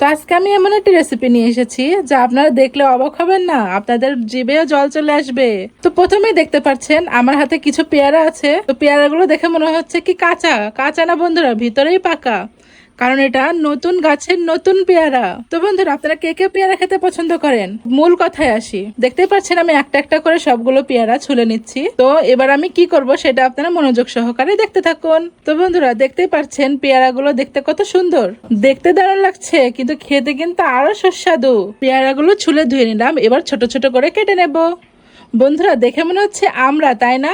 তো আজকে আমি এমন একটি রেসিপি নিয়ে এসেছি যা আপনারা দেখলে অবাক হবেন না, আপনাদের জিভেও জল চলে আসবে। তো প্রথমেই দেখতে পাচ্ছেন, আমার হাতে কিছু পেয়ারা আছে। তো পেয়ারাগুলো দেখে মনে হচ্ছে কি কাঁচা কাঁচা না বন্ধুরা, ভিতরেই পাকা। কারণ এটা নতুন গাছের নতুন পেয়ারা। তো বন্ধুরা, আপনারা কে কে পেয়ারা খেতে পছন্দ করেন? মূল কথায় আসি। দেখতে পাচ্ছেন, আমি একটা একটা করে সবগুলো পেয়ারা ছুলে নিচ্ছি। তো এবার আমি কি করব সেটা আপনারা মনোযোগ সহকারে দেখতে থাকুন। তো বন্ধুরা, দেখতেই পাচ্ছেন, পেয়ারাগুলো দেখতে কত সুন্দর। দেখতে দারুণ লাগছে, কিন্তু খেতে কিন্তু আরও সুস্বাদু। পেয়ারাগুলো ছুলে ধুয়ে নিলাম, এবার ছোট ছোট করে কেটে নেব। বন্ধুরা, দেখে মনে হচ্ছে আমরা, তাই না?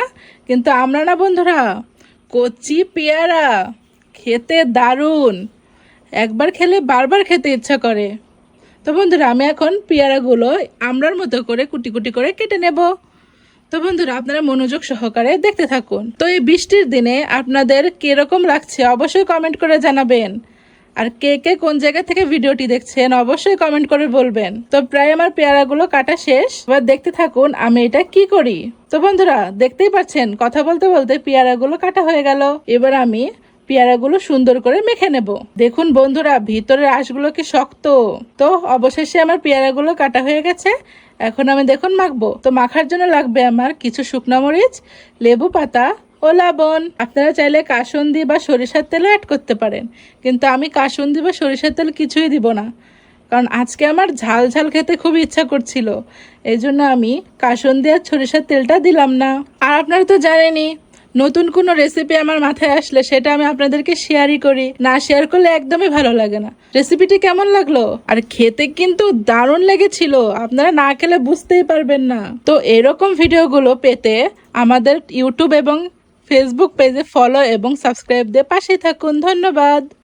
কিন্তু আমরা না, বন্ধুরা। কচি পেয়ারা। খেতে দারুণ। একবার খেলে বারবার খেতে ইচ্ছা করে। তো বন্ধুরা, আমি এখন পেয়ারাগুলো আমরার মতো করে কুটি কুটি করে কেটে নেব। তো বন্ধুরা, আপনারা মনোযোগ সহকারে দেখতে থাকুন। তো এই বৃষ্টির দিনে আপনাদের কীরকম লাগছে অবশ্যই কমেন্ট করে জানাবেন। আর কে কে কোন জায়গা থেকে ভিডিওটি দেখছেন অবশ্যই কমেন্ট করে বলবেন। তো প্রায় আমার পেয়ারাগুলো কাটা শেষ। এবার দেখতে থাকুন আমি এটা কি করি। তো বন্ধুরা, দেখতেই পাচ্ছেন, কথা বলতে বলতে পেয়ারাগুলো কাটা হয়ে গেল। এবার আমি পেয়ারাগুলো সুন্দর করে মেখে নেব। দেখুন বন্ধুরা, ভিতরের আঁশগুলো কি শক্ত? তো, অবশেষে আমার পেয়ারাগুলো কাটা হয়ে গেছে। এখন আমি দেখুন মাখবো। তো মাখার জন্য লাগবে আমার কিছু শুকনো মরিচ, লেবু পাতা ও লবণ। আপনারা চাইলে কাসুন্দি বা সরিষার তেলও অ্যাড করতে পারেন। কিন্তু আমি কাসুন্দি বা সরিষার তেল কিছুই দিব না। কারণ আজকে আমার ঝাল ঝাল খেতে খুব ইচ্ছা করছিল। এই জন্য আমি কাসুন্দি আর সরিষার তেলটা দিলাম না। আর আপনারা তো জানেনই নতুন কোনো রেসিপি আমার মাথায় আসলে সেটা আমি আপনাদেরকে শেয়ারই করি। না শেয়ার করলে একদমই ভালো লাগে না। রেসিপিটি কেমন লাগল? আর খেতে কিন্তু দারুণ লেগেছিল। আপনারা না খেলে বুঝতেই পারবেন না। তো এরকম ভিডিওগুলো পেতে আমাদের ইউটিউব এবং ফেসবুক পেজে ফলো এবং সাবস্ক্রাইব দিয়ে পাশে থাকুন। ধন্যবাদ।